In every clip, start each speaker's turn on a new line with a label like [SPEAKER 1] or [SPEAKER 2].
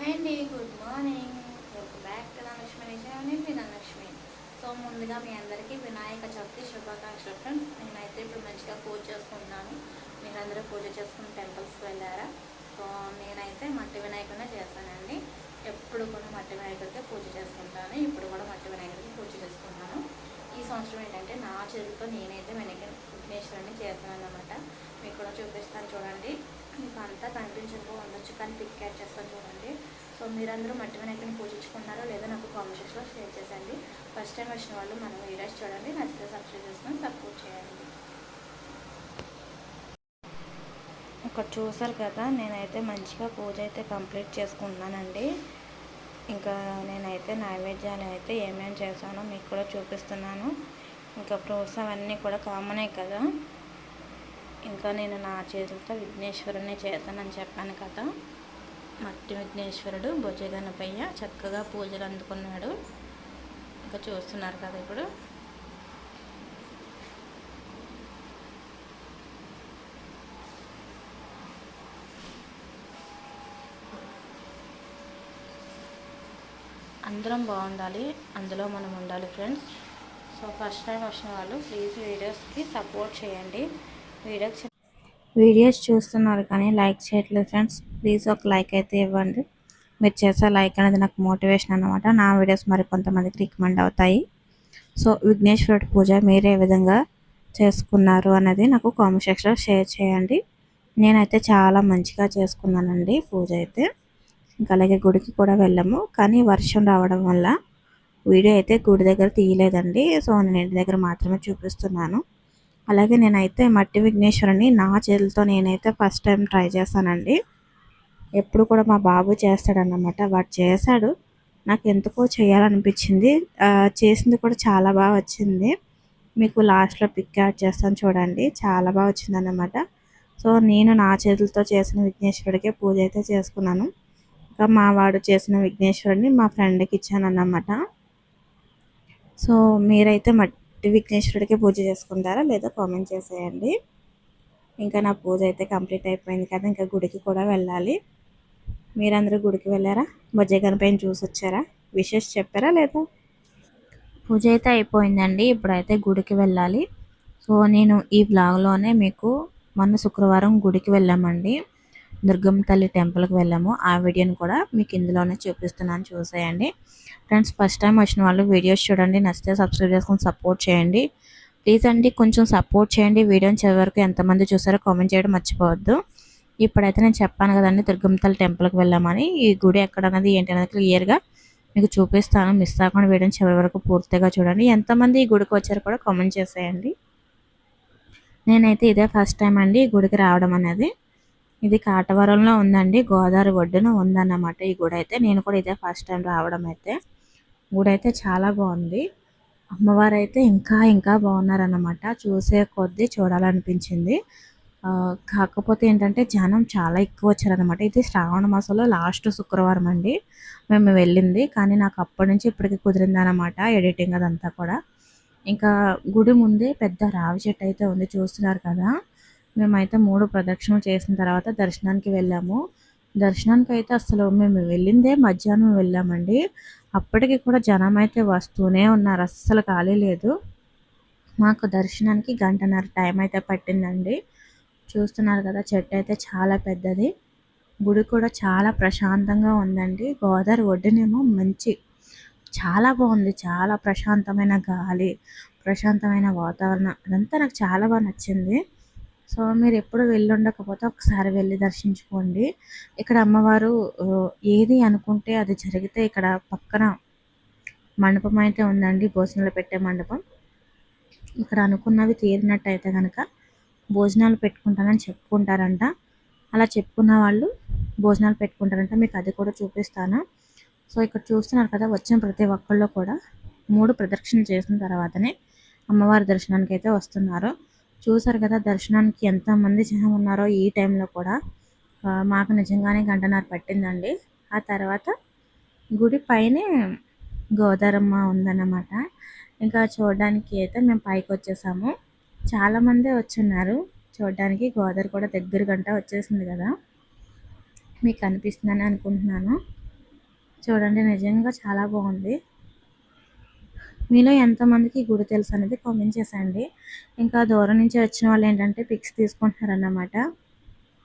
[SPEAKER 1] Hi అండి good morning. Welcome back to Dhanalakshmi Vijayam me Dhanalakshmi so ముందుగా మీ అందరికీ వినాయక చవితి శుభాకాంక్షలు ఫ్రెండ్స్ నేనైతే ఇప్పుడు మంచిగా పూజ చేసుకుంటున్నాను. మీరందరూ పూజ చేసుకుని టెంపుల్స్కి వెళ్ళారా? సో నేనైతే మట్టి వినాయకుడినే చేస్తానండి. ఎప్పుడు కూడా మట్టి వినాయకుడికి పూజ చేసుకుంటాను. ఇప్పుడు కూడా మట్టి వినాయకుడికి పూజ చేసుకుంటాను ఈ సంవత్సరం ఏంటంటే నా చేతితో నేనైతే వినాయక విఘ్నేశ్వరుని చేస్తాను అనమాట మీకు కూడా చూపిస్తాను చూడండి. మీకు అంతా కనిపించకపో ఉండొచ్చు కానీ పిక్ క్యాచ్ చేస్తాను చూడండి. సో మీరందరూ మట్టి వినాయకుని పూజించుకున్నారో లేదో నాకు కామెంట్ సెక్షన్లో షేర్ చేసేయండి. ఫస్ట్ టైం వచ్చిన వాళ్ళు మనం వీడియోస్ చూడండి. నచ్చితే సబ్స్క్రైబ్ చేసుకొని సపోర్ట్ చేయండి. ఇక్కడ చూసారు కదా నేనైతే మంచిగా పూజ అయితే కంప్లీట్ చేసుకున్నానండి ఇంకా నేనైతే నైవేద్యాలు అయితే ఏమేమి చేశానో మీకు కూడా చూపిస్తున్నాను. ఇంకా ఫ్రూట్స్ అవన్నీ కూడా కామనే కదా. ఇంకా నేను నా చేతులతో విఘ్నేశ్వరుని చేస్తానని చెప్పాను కదా. మట్టి విఘ్నేశ్వరుడు భుజగనపయ్య చక్కగా పూజలు అందుకున్నాడు. ఇంకా చూస్తున్నారు కదా ఇప్పుడు. అందరం బాగుండాలి అందులో మనం ఉండాలి ఫ్రెండ్స్. సో ఫస్ట్ టైం వచ్చిన వాళ్ళు ప్లీజ్ వీడియోస్కి సపోర్ట్ చేయండి. వీడియోకి వీడియోస్ చూస్తున్నారు కానీ లైక్ చేయట్లేదు ఫ్రెండ్స్. ప్లీజ్ ఒక లైక్ అయితే ఇవ్వండి. మీరు చేసే లైక్ అనేది నాకు మోటివేషన్ అనమాట నా వీడియోస్ మరి కొంతమందికి రికమెండ్ అవుతాయి. సో విఘ్నేశ్వరుడి పూజ మీరే విధంగా చేసుకున్నారు అనేది నాకు కామెంట్ సెక్షన్లో షేర్ చేయండి. నేనైతే చాలా మంచిగా చేసుకున్నానండి పూజ అయితే. ఇంకా అలాగే గుడికి కూడా వెళ్ళాము. కానీ వర్షం రావడం వల్ల వీడియో అయితే గుడి దగ్గర తీయలేదండి. సో నేను ఇంటి దగ్గర మాత్రమే చూపిస్తున్నాను. అలాగే నేనైతే మట్టి విఘ్నేశ్వరుని నా చేతులతో నేనైతే ఫస్ట్ టైం ట్రై చేస్తానండి ఎప్పుడు కూడా మా బాబు చేస్తాడన్నమాట. వాడు చేశాడు. నాకు ఎందుకో చేయాలనిపించింది. చేసింది కూడా చాలా బాగా వచ్చింది. మీకు లాస్ట్లో పిక్ యాడ్ చేస్తాను చూడండి. చాలా బాగా వచ్చిందన్నమాట. సో నేను నా చేతులతో చేసిన విఘ్నేశ్వరుడికే పూజ అయితే చేసుకున్నాను. ఇంకా మా వాడు చేసిన విఘ్నేశ్వరుడిని మా ఫ్రెండ్కి ఇచ్చాను అన్నమాట సో మీరైతే మట్ విఘ్నేశ్వరుడికి పూజ చేసుకుంటారా లేదా కామెంట్ చేసేయండి. ఇంకా నా పూజ అయితే కంప్లీట్ అయిపోయింది కదా ఇంకా గుడికి కూడా వెళ్ళాలి. మీరందరూ గుడికి వెళ్ళారా? బొజ్జ పైన చూసి వచ్చారా? విషెస్ చెప్పారా లేదా? పూజ అయితే అయిపోయిందండి ఇప్పుడైతే గుడికి వెళ్ళాలి. సో నేను ఈ బ్లాగ్లోనే మీకు మొన్న శుక్రవారం గుడికి వెళ్ళామండి. దుర్గమ్మ తల్లి టెంపుల్కి వెళ్ళాము. ఆ వీడియోని కూడా మీకు ఇందులోనే చూపిస్తున్నాను. చూసేయండి. ఫ్రెండ్స్ ఫస్ట్ టైం వచ్చిన వాళ్ళు వీడియోస్ చూడండి. నచ్చితే సబ్స్క్రైబ్ చేసుకొని సపోర్ట్ చేయండి. ప్లీజ్ అండి కొంచెం సపోర్ట్ చేయండి. వీడియోని చివరి వరకు ఎంతమంది చూసారో కామెంట్ చేయడం మర్చిపోవద్దు. ఇప్పుడైతే నేను చెప్పాను కదండి దుర్గమ్మ తల్లి టెంపుల్కి వెళ్ళామని. ఈ గుడి ఎక్కడ అనేది ఏంటి అనేది క్లియర్గా మీకు చూపిస్తాను. మిస్ కాకుండా వీడియోని చివరి వరకు పూర్తిగా చూడండి. ఎంతమంది ఈ గుడికి వచ్చారో కూడా కామెంట్ చేసేయండి. నేనైతే ఇదే ఫస్ట్ టైం అండి ఈ గుడికి రావడం అనేది. ఇది కాటవరంలో ఉందండి. గోదావరి ఒడ్డున ఉందన్నమాట ఈ గుడి అయితే. నేను కూడా ఇదే ఫస్ట్ టైం రావడం అయితే. గుడి అయితే చాలా బాగుంది. అమ్మవారు అయితే ఇంకా ఇంకా బాగున్నారన్నమాట. చూసే కొద్దీ చూడాలనిపించింది. కాకపోతే ఏంటంటే జనం చాలా ఎక్కువ వచ్చారనమాట ఇది శ్రావణ మాసంలో లాస్ట్ శుక్రవారం అండి. మేము వెళ్ళింది. కానీ నాకు అప్పటి నుంచి ఇప్పటికి కుదిరిందనమాట ఎడిటింగ్ అదంతా కూడా. ఇంకా గుడి ముందే పెద్ద రావి చెట్టు అయితే ఉంది. చూస్తున్నారు కదా. మేమైతే మూడు ప్రదక్షిణలు చేసిన తర్వాత దర్శనానికి వెళ్ళాము. దర్శనానికి అయితే అసలు మేము వెళ్ళిందే మధ్యాహ్నం వెళ్ళామండి. అప్పటికి కూడా జనం అయితే వస్తూనే ఉన్నారు. అస్సలు ఖాళీ లేదు. మాకు దర్శనానికి గంటన్నర టైం అయితే పట్టిందండి. చూస్తున్నారు కదా చెట్టు అయితే చాలా పెద్దది. గుడి కూడా చాలా ప్రశాంతంగా ఉందండి. గోదావరి ఒడ్డునేమో మంచి చాలా బాగుంది. చాలా ప్రశాంతమైన గాలి ప్రశాంతమైన వాతావరణం. అదంతా నాకు చాలా బాగా నచ్చింది. సో మీరు ఎప్పుడు వెళ్ళి ఉండకపోతే ఒకసారి వెళ్ళి దర్శించుకోండి. ఇక్కడ అమ్మవారు ఏది అనుకుంటే అది జరిగితే ఇక్కడ పక్కన మండపం అయితే ఉందండి. భోజనాలు పెట్టే మండపం. ఇక్కడ అనుకున్నవి తీరినట్టయితే కనుక భోజనాలు పెట్టుకుంటానని చెప్పుకుంటారంట. అలా చెప్పుకున్న వాళ్ళు భోజనాలు పెట్టుకుంటారంట. మీకు అది కూడా చూపిస్తాను. సో ఇక్కడ చూస్తున్నారు కదా వచ్చిన ప్రతి ఒక్కళ్ళు కూడా మూడు ప్రదక్షిణలు చేసిన తర్వాతనే అమ్మవారి దర్శనానికి అయితే వస్తున్నారు. చూసారు కదా దర్శనానికి ఎంతమంది జనం ఉన్నారో ఈ టైంలో కూడా. మాకు నిజంగానే గంటన్నర పట్టిందండి. ఆ తర్వాత గుడి పైనే గోదారమ్మ ఉందన్నమాట. ఇంకా చూడడానికి అయితే మేము పైకి వచ్చేసాము. చాలామందే వచ్చున్నారు. చూడడానికి గోదావరి కూడా దగ్గర గంట వచ్చేసింది కదా. మీకు అనిపిస్తుందని అనుకుంటున్నాను. చూడండి నిజంగా చాలా బాగుంది. మీలో ఎంతమందికి గుడి తెలుసు అనేది కామెంట్ చేసండి. ఇంకా దూరం నుంచి వచ్చిన వాళ్ళు ఏంటంటే పిక్స్ తీసుకుంటున్నారన్నమాట.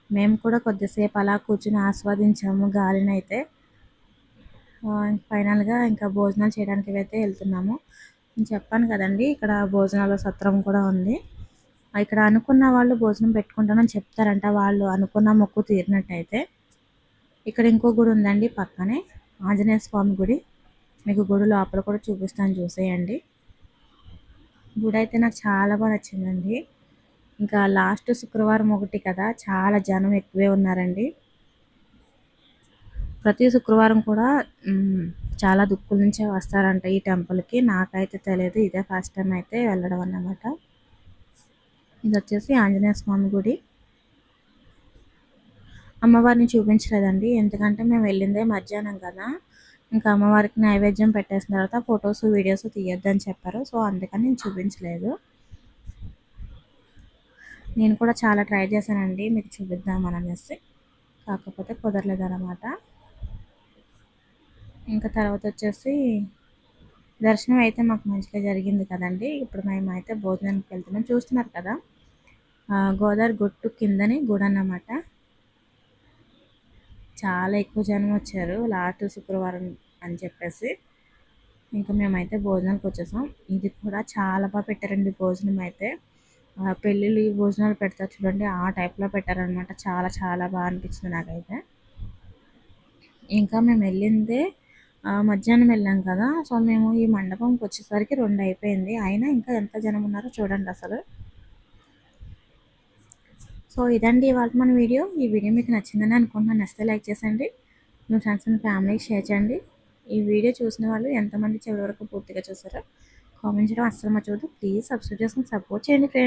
[SPEAKER 1] మేము కూడా కొద్దిసేపు అలా కూర్చుని ఆస్వాదించాము గాలిని అయితే. ఫైనల్గా ఇంకా భోజనాలు చేయడానికి అయితే వెళ్తున్నాము. నేను చెప్పాను కదండి ఇక్కడ భోజనాల సత్రం కూడా ఉంది. ఇక్కడ అనుకున్న వాళ్ళు భోజనం పెట్టుకుంటానని చెప్తారంట వాళ్ళు. అనుకున్న మొక్కు తీరినట్టయితే. ఇక్కడ ఇంకో గుడి ఉందండి పక్కనే. ఆంజనేయ స్వామి గుడి. మీకు గుడి లోపల కూడా చూపిస్తాను చూసేయండి. గుడి అయితే నాకు చాలా బాగా నచ్చిందండి. ఇంకా లాస్ట్ శుక్రవారం ఒకటి కదా చాలా జనం ఎక్కువే ఉన్నారండి. ప్రతి శుక్రవారం కూడా చాలా దుక్కుల నుంచే వస్తారంట ఈ టెంపుల్కి. నాకైతే తెలియదు ఇదే ఫస్ట్ టైం అయితే వెళ్ళడం అన్నమాట. ఇది వచ్చేసి ఆంజనేయ స్వామి గుడి. అమ్మవారిని చూపించలేదండి ఎందుకంటే మేము వెళ్ళిందే మధ్యాహ్నం కదా. ఇంకా అమ్మవారికి నైవేద్యం పెట్టేసిన తర్వాత ఫొటోస్ వీడియోస్ తీయొద్దని చెప్పారు. సో అందుకని నేను చూపించలేదు. నేను కూడా చాలా ట్రై చేశానండి. మీకు చూపిద్దామని అనేసి. కాకపోతే కుదరలేదన్నమాట. ఇంకా తర్వాత వచ్చేసి దర్శనం అయితే మాకు మంచిగా జరిగింది కదండి. ఇప్పుడు మేము అయితే భోజనానికి వెళ్తున్నాం. చూస్తున్నారు కదా? గోదావరి గుట్టు కిందని గుడి అన్నమాట. చాలా ఎక్కువ జనం వచ్చారు. లాస్ట్ శుక్రవారం అని చెప్పేసి. ఇంకా మేమైతే భోజనాలకు వచ్చేసాం. ఇది కూడా చాలా బాగా పెట్టారండి భోజనం అయితే. పెళ్ళిళ్ళు భోజనాలు పెడతారు చూడండి ఆ టైప్లో పెట్టారనమాట చాలా చాలా బాగా అనిపించింది నాకైతే. ఇంకా మేము వెళ్ళిందే మధ్యాహ్నం వెళ్ళాం కదా. సో మేము ఈ మండపంకి వచ్చేసరికి రెండు అయిపోయింది. అయినా ఇంకా ఎంత జనం ఉన్నారో చూడండి అసలు. సో ఇదండి ఇవాళ మన వీడియో. ఈ వీడియో మీకు నచ్చిందని అనుకుంటున్నాను. నచ్చితే లైక్ చేసండి మీ ఫ్రెండ్స్ అండ్ ఫ్యామిలీకి షేర్ చేయండి. ఈ వీడియో చూసిన వాళ్ళు ఎంతమంది చివరి వరకు పూర్తిగా చూసారో కామెంట్ చేయడం అస్సలు మర్చిపోదు ప్లీజ్ సబ్స్క్రైబ్ చేసుకుని సపోర్ట్ చేయండి ఫ్రెండ్స్